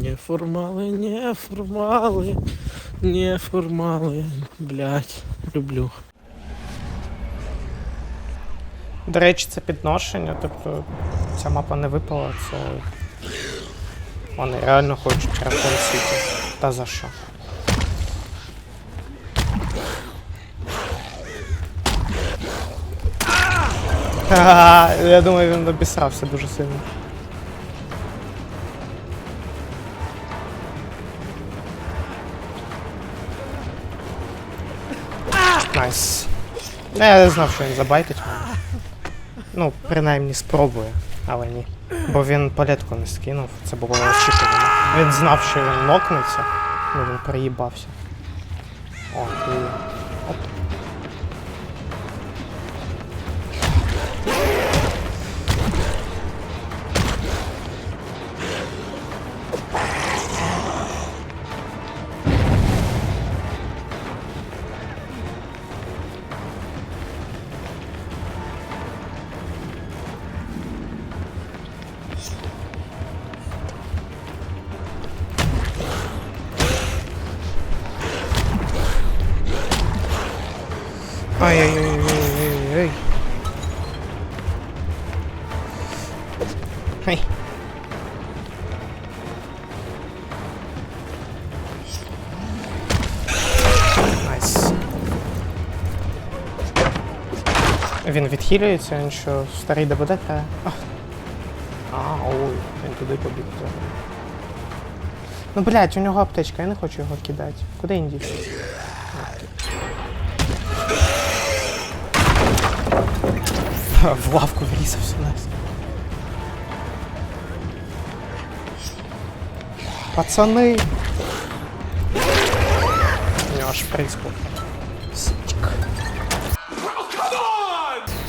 Не формали, не формали, не формали. Блять, люблю. До речі, це підношення, тобто ця мапа не випала, це. Вони реально хочуть рекорд світі. Та за що? Ха-ха, Я думаю, він обісрався дуже сильно. Найс. Ну, я знав, що він забайтить мене. Ну, принаймні спробує, але ні. Бо він палетку не скинув, це було очікувано. Він знав, що він нокнеться, але він приїбався. О, і... Ай-яй-яй-яй-яй-яй. Ай. Найс. Він відхилюється, він що старий ДБД та. А, ой, він туди побіг. Ну, блядь, у нього аптечка, я не хочу його кидати. Куди він дівся? В лавку врізався нас. Пацани! У нього був. Сучка.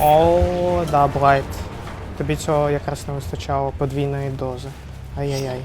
О, да, Блайт. Тобі цього якраз не вистачало подвійної дози. Ай-яй-яй.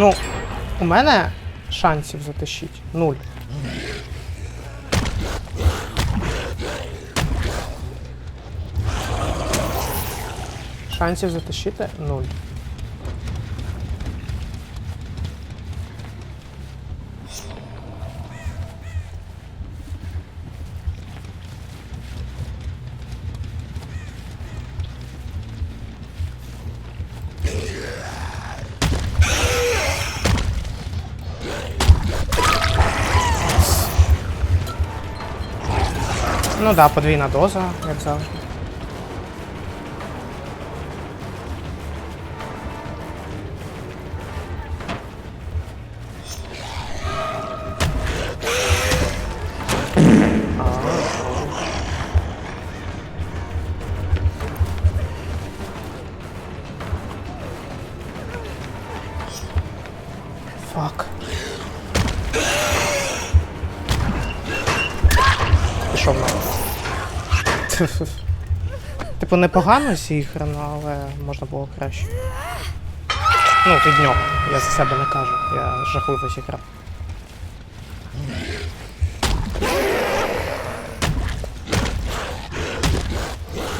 Ну, у мене шансів затащить. Нуль. Шансів затащити нуль. Ну да, подвійна доза, як завжди. Фак. Пішов на. Типу, непогано зіграно, але можна було краще. Ну, від нього. Я за себе не кажу. Я жахливо зіграв.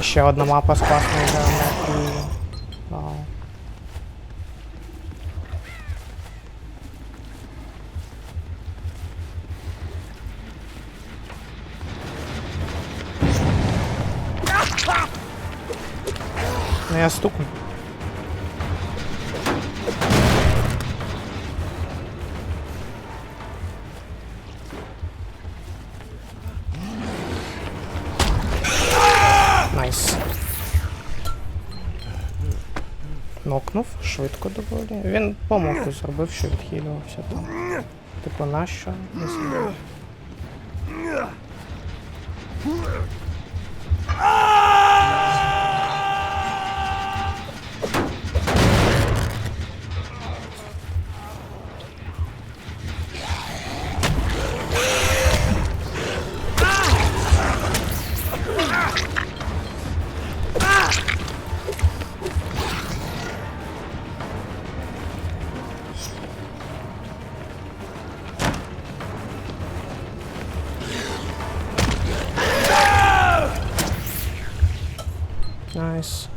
Ще одна мапа з класною геометрією. Вау. Ну я стукну. Найс. Нокнув, швидко доволі. Він помилку зробив, що відхилювався там. Типу, нащо? Не знаю. Найс.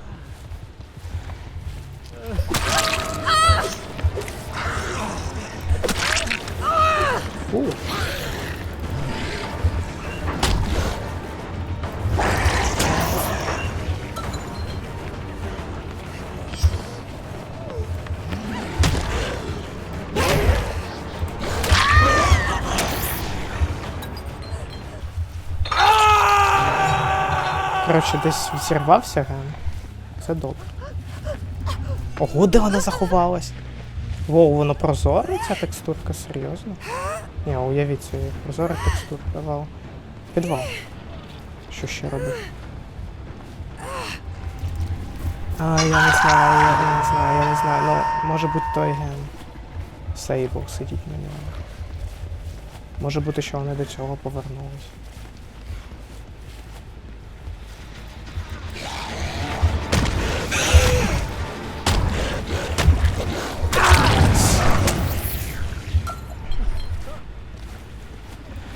Коротше, десь взірвався ген. Це добре. Ого, де вона заховалась? Воу, воно прозоре, ця текстурка, серйозно? Ні, уявіть собі, прозора текстурка, вау. Підвал. Що ще робити? А, я не знаю, я не знаю, я не знаю. Ну, може бути той ген. Сейбл сидіть на ньому. Може бути, що вони до цього повернулись.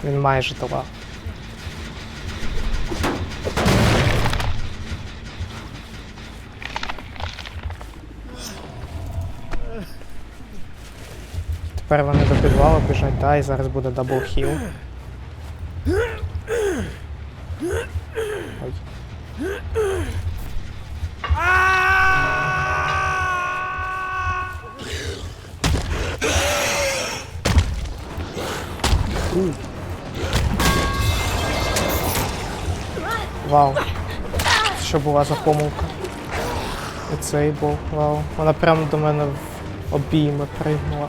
Він майже дала. Тепер вони до підвалу біжать, та, і зараз буде дабл хіл. Ой. У. Вау. Що була за помилка? І був, вау. Вона прямо до мене в обійми пригнула.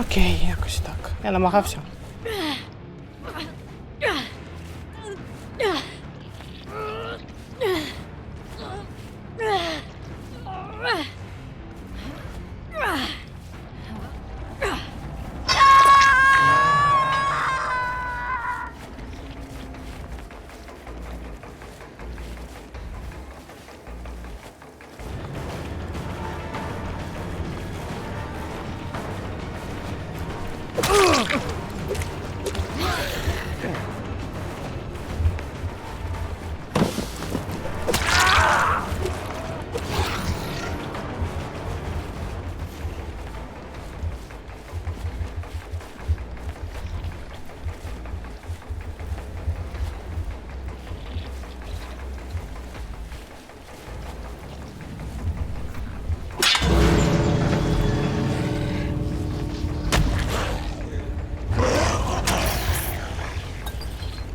Окей, якось так. Я намагався.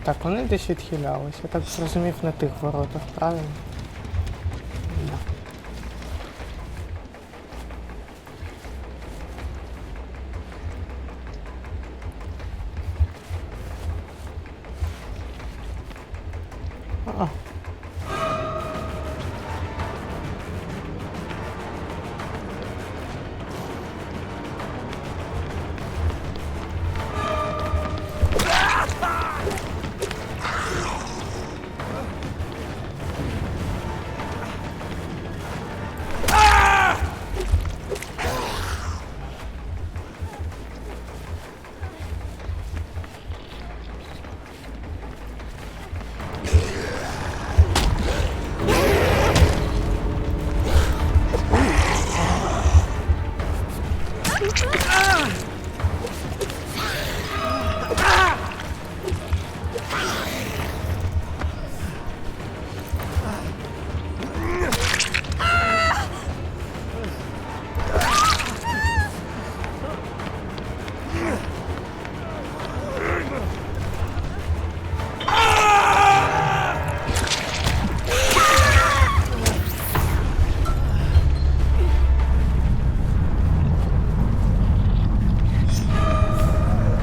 Так, вони десь відхилялися. Я так зрозумів на тих воротах, правильно? Да.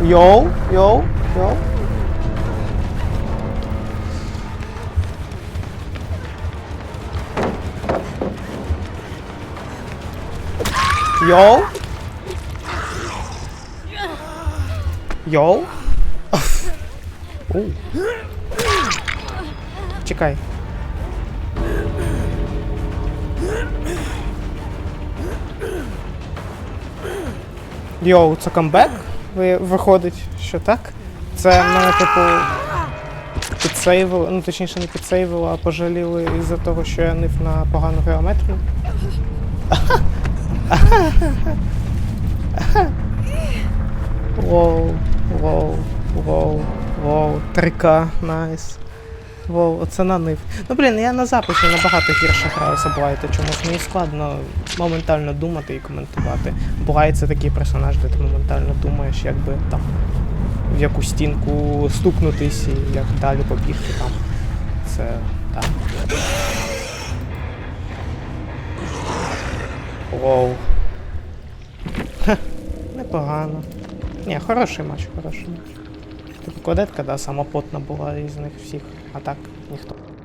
Йоу, йоу, йоу. Йоу. Йоу. Оу. Чекай. Йоу, це камбек? Ви, виходить, що так? Це мене, типу, підсейвило, ну точніше не підсейвило, а пожаліли із-за того, що я нив на погану геометрію. Воу, воу, воу, воу, 3К, найс. Воу, оце нанив. Ну блін, я на записі набагато гірше граю за Блайта, чомусь мені складно моментально думати і коментувати. Блайт це такий персонаж, де ти моментально думаєш, як би там в яку стінку стукнутись і як далі побігти там. Це так. Воу. Хе, непогано. Ні, хороший матч, хороший матч. Типу квадетка, да, сама потна була із них всіх, а так ніхто.